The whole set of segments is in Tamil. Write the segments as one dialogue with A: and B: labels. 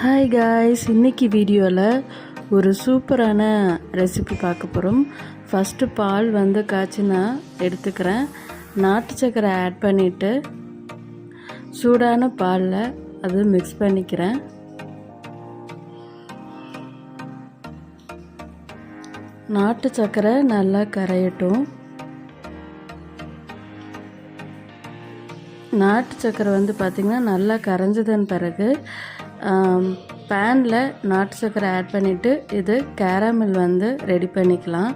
A: ஹாய் காய்ஸ் இன்றைக்கி வீடியோவில் ஒரு சூப்பரான ரெசிபி பார்க்க போகிறோம் ஃபஸ்ட்டு பால் வந்து காய்ச்சி நான் எடுத்துக்கிறேன். நாட்டு சக்கரை ஆட் பண்ணிவிட்டு சூடான பாலில் அது மிக்ஸ் பண்ணிக்கிறேன். நாட்டு சக்கரை நல்லா கரையட்டும். நாட்டு சக்கரை வந்து பார்த்திங்கன்னா நல்லா கரைஞ்சதன் பிறகு பேனில் நாட்டு சர்க்கரை ஆட் பண்ணிவிட்டு இது கேரமில் வந்து ரெடி பண்ணிக்கலாம்.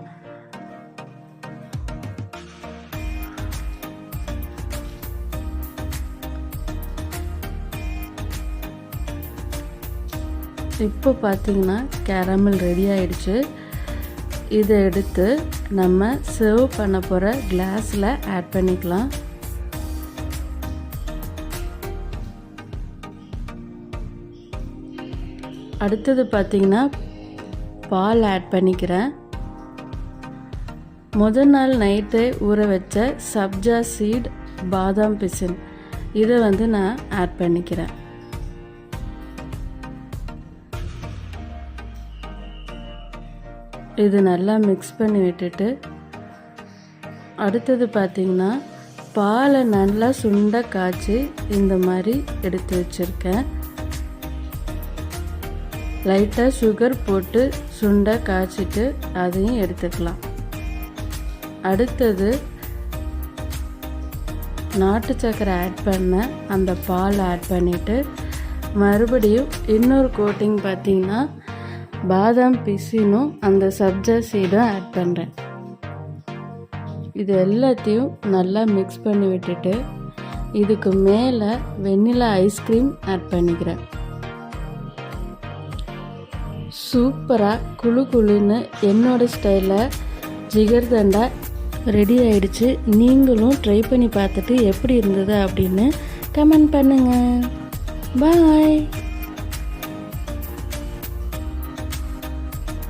A: இப்போ பார்த்தீங்கன்னா கேரமில் ரெடி ஆயிடுச்சு. இதை எடுத்து நம்ம சர்வ் பண்ண போகிற கிளாஸில் ஆட் பண்ணிக்கலாம். அடுத்தது பார்த்தீங்கன்னா பால் ஆட் பண்ணிக்கிறேன். முதல் நாள் நைட்டே ஊற வச்ச சப்ஜா சீட் பாதாம் பிசின். இதை வந்து நான் ஆட் பண்ணிக்கிறேன். இது நல்லா மிக்ஸ் பண்ணி விட்டுட்டு அடுத்தது பார்த்தீங்கன்னா பாலை நல்லா சுண்ட காய்ச்சி இந்த மாதிரி எடுத்து வச்சுருக்கேன். லைட்டாக சுகர் போட்டு சுண்டை காய்ச்சிட்டு அதையும் எடுத்துக்கலாம். அடுத்தது நாட்டு சக்கரை ஆட் பண்ண அந்த பால் ஆட் பண்ணிவிட்டு மறுபடியும் இன்னொரு கோட்டிங் பார்த்தீங்கன்னா பாதாம் பிசினும் அந்த சப்ஜா சீடும் ஆட் பண்ணுறேன் இது எல்லாத்தையும் நல்லா மிக்ஸ் பண்ணி விட்டுட்டு இதுக்கு மேலே வெண்ணிலா ஐஸ்கிரீம் ஆட் பண்ணிக்கிறேன். சூப்பராக குழு குழுன்னு என்னோட ஸ்டைலில் ஜிகர்தண்டா ரெடி ஆயிடுச்சு. நீங்களும் ட்ரை பண்ணி பார்த்துட்டு எப்படி இருந்தது அப்படின்னு கமெண்ட் பண்ணுங்கள் பாய்